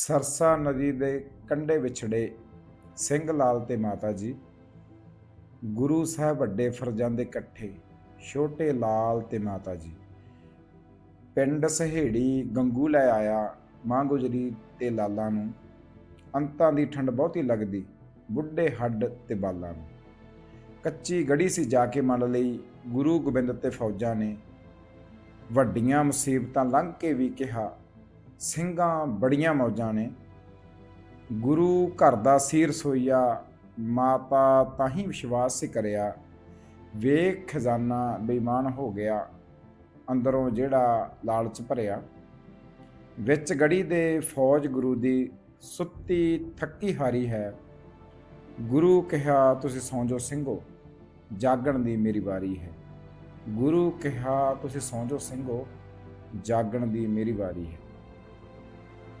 ਸਰਸਾ ਨਦੀ ਦੇ ਕੰਢੇ ਵਿਛੜੇ ਸਿੰਘ ਲਾਲ ਤੇ ਮਾਤਾ ਜੀ, ਗੁਰੂ ਸਾਹਿਬ ਵੱਡੇ ਫਰਜ਼ਾਂ ਦੇ ਇਕੱਠੇ ਛੋਟੇ ਲਾਲ ਤੇ ਮਾਤਾ ਜੀ। ਪਿੰਡ ਸਹੇੜੀ ਗੰਗੂ ਲੈ ਆਇਆ, ਮਾਂ ਗੁਜਰੀ ਤੇ ਲਾਲਾਂ ਨੂੰ। ਅੰਤਾਂ ਦੀ ਠੰਡ ਬਹੁਤੀ ਲੱਗਦੀ, ਬੁੱਢੇ ਹੱਡ ਤੇ ਬਾਲਾਂ ਨੂੰ। ਕੱਚੀ ਗੜੀ ਸੀ ਜਾ ਕੇ ਮੰਨ ਲਈ, ਗੁਰੂ ਗੋਬਿੰਦ ਤੇ ਫੌਜਾਂ ਨੇ ਵੱਡੀਆਂ ਮੁਸੀਬਤਾਂ ਲੰਘ ਕੇ ਵੀ ਕਿਹਾ ਸਿੰਘਾਂ ਬੜੀਆਂ ਮੌਜਾਂ ਨੇ। ਗੁਰੂ ਘਰ ਦਾ ਸੀਰ ਸੋਈਆ, ਮਾਤਾ ਤਾਂ ਹੀ ਵਿਸ਼ਵਾਸ ਸੀ ਕਰਿਆ। ਵੇਖ ਖਜ਼ਾਨਾ ਬੇਈਮਾਨ ਹੋ ਗਿਆ, ਅੰਦਰੋਂ ਜਿਹੜਾ ਲਾਲਚ ਭਰਿਆ। ਵਿੱਚ ਗੜੀ ਦੇ ਫੌਜ ਗੁਰੂ ਦੀ ਸੁੱਤੀ ਥੱਕੀ ਹਾਰੀ ਹੈ। ਗੁਰੂ ਕਿਹਾ, ਤੁਸੀਂ ਸੌਂ ਜਾਓ ਸਿੰਘੋ, ਜਾਗਣ ਦੀ ਮੇਰੀ ਵਾਰੀ ਹੈ। ਗੁਰੂ ਕਿਹਾ, ਤੁਸੀਂ ਸੌਂ ਜਾਓ ਸਿੰਘੋ, ਜਾਗਣ ਦੀ ਮੇਰੀ ਵਾਰੀ ਹੈ।